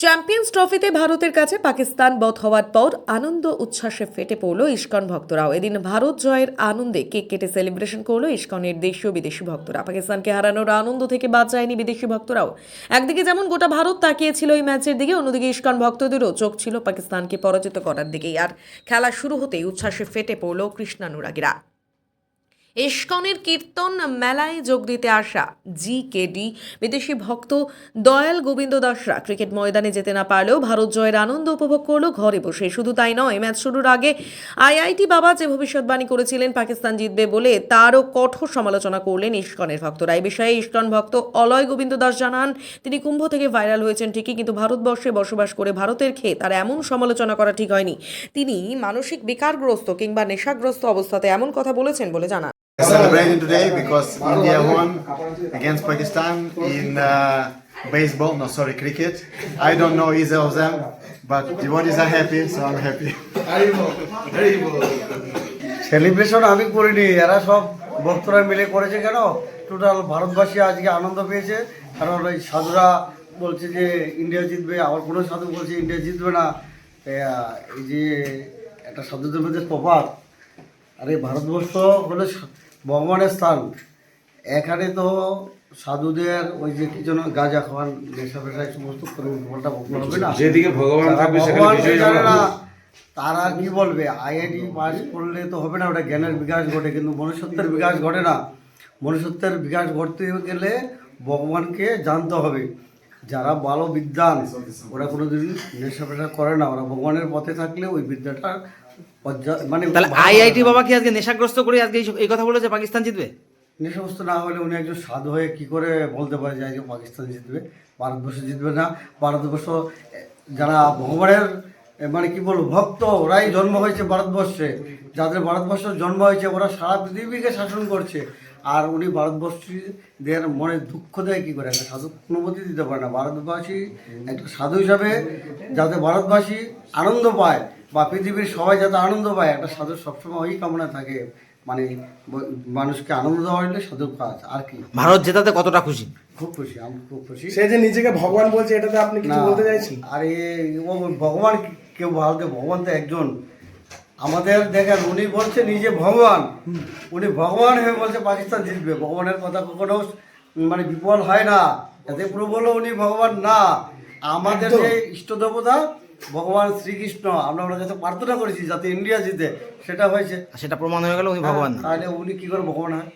Champions ট্রফিতে ভারতের কাছে পাকিস্তান বধ হওয়ার পর আনন্দ উচ্ছ্বাসে ফেটে পড়ল ইস্কন ভক্তরাও। এদিন ভারত জয়ের আনন্দে কেক কেটে সেলিব্রেশন করল ইস্কনের দেশীয় বিদেশি ভক্তরা। পাকিস্তানকে হারানোর আনন্দ থেকে বাদ যায়নি বিদেশি ভক্তরাও। একদিকে যেমন গোটা ভারত তাকিয়েছিল এই ম্যাচের দিকে, অন্যদিকে ইস্কন ভক্তদেরও চোখ ছিল পাকিস্তানকে পরাজিত করার দিকেই। আর খেলা শুরু হতেই উচ্ছ্বাসে ফেটে পড়ল কৃষ্ণানুরাগীরা। ইস্কনের কীর্তন মেলায় যোগ দিতে আসা জি কেডি বিদেশি ভক্ত দয়াল গোবিন্দ দাসরা ক্রিকেট ময়দানে যেতে না পারলেও ভারত জয়ের আনন্দ উপভোগ করল ঘরে বসে। শুধু তাই নয়, ম্যাচ শুরুর আগে আইআইটি বাবা যে ভবিষ্যৎবাণী করেছিলেন, পাকিস্তান জিতবে বলে তারও কঠোর সমালোচনা করলেন ইস্কনের ভক্তরা। এই বিষয়ে ইস্কন ভক্ত অলয় গোবিন্দ দাস জানান, তিনি কুম্ভ থেকে ভাইরাল হয়েছেন ঠিকই, কিন্তু ভারতবর্ষে বসবাস করে ভারতের খেয়ে তার এমন সমালোচনা করা ঠিক হয়নি। তিনি মানসিক বিকারগ্রস্ত কিংবা নেশাগ্রস্ত অবস্থাতে এমন কথা বলেছেন বলে জানান। Celebrating today because India won against Pakistan in uh, baseball, no sorry, cricket. I don't know either of them, but devotees are happy, so I'm happy. Celebration আমি করিনি এরা সব ভক্তরা মিলে করেছে কেন টোটাল ভারতবাসী আজকে আনন্দ পেয়েছে কারণ ওই সাধুরা বলছে যে ইন্ডিয়া জিতবে আবার কোনো সাধু বলছে ইন্ডিয়া জিতবে না এই যে একটা সাধুদের মধ্যে তফাৎ আর এই ভারতবর্ষ হলো ভগবানের স্থান। এখানে তো সাধুদের ওই যে কি যেন গাঁজা খাওয়ান নেশা ফেশা এই সমস্ত উল্টোপাল্টা বকলে হবে না। যেদিকে ভগবান জানে না, তারা কি বলবে? আইআইটি পাস করলে তো হবে না ওটা জ্ঞানের বিকাশ ঘটে কিন্তু মনুষ্যত্বের বিকাশ ঘটে না। মনুষ্যত্বের বিকাশ ঘটতে গেলে ভগবানকে জানতে হবে। যারা ভালো বিদ্যান ওরা কোনোদিন নেশা পেশা করে না। ওরা ভগবানের পথে থাকলে ওই বিদ্যাটা মানে তাহলে আইআইটি। বাবা কি আজকে নেশাগ্রস্ত করে আজকে এই কথা বলেছে পাকিস্তান জিতবে? নেশাগ্রস্ত না হলে উনি একজন সাধু হয়ে কী করে বলতে পারে যে আজকে পাকিস্তান জিতবে? ভারতবর্ষ জিতবে না। ভারতবর্ষ যারা ভগবানের মানে কি বলব ভক্ত ওরাই জন্ম হয়েছে ভারতবর্ষে। যাদের ভারতবর্ষ জন্ম হয়েছে ওরা সারা পৃথিবীকে শাসন করছে। আর উনি ভারতবর্ষীদের মনে দুঃখ দেয় কি করে? একটা সাধু অনুমতি দিতে পারে না। ভারতবাসী একটা সাধু হিসাবে যাতে ভারতবাসী আনন্দ পায় বা পৃথিবীর সবাই যাতে আনন্দ পায় একটা সাধু সবসময় ওই কামনা থাকে। মানে মানুষকে আনন্দ দেওয়া হইলে সাধুর কাজ। আর কি? ভারত জেতাতে কতটা খুশি? খুব খুশি আমি খুব খুশি। সে যে নিজেকে ভগবান বলছে এটাতে আপনি কিছু বলতে চাইছেন? আরে ও ভগবান কি- কেউ ভারতে ভগবান তো একজন। আমাদের দেখেন উনি বলছে নিজে ভগবান। উনি ভগবান হয়ে বলছে পাকিস্তান জিতবে। ভগবানের কথা কখনো মানে বিফল হয় না। এতে প্রবল উনি ভগবান না। আমাদের যে ইষ্ট দেবতা ভগবান শ্রীকৃষ্ণ আমরা ওনার কাছে প্রার্থনা করেছি যাতে ইন্ডিয়া জিতে। সেটা হয়েছে। সেটা প্রমাণ হয়ে গেল উনি ভগবান তাহলে উনি কি করে ভগবান হয়?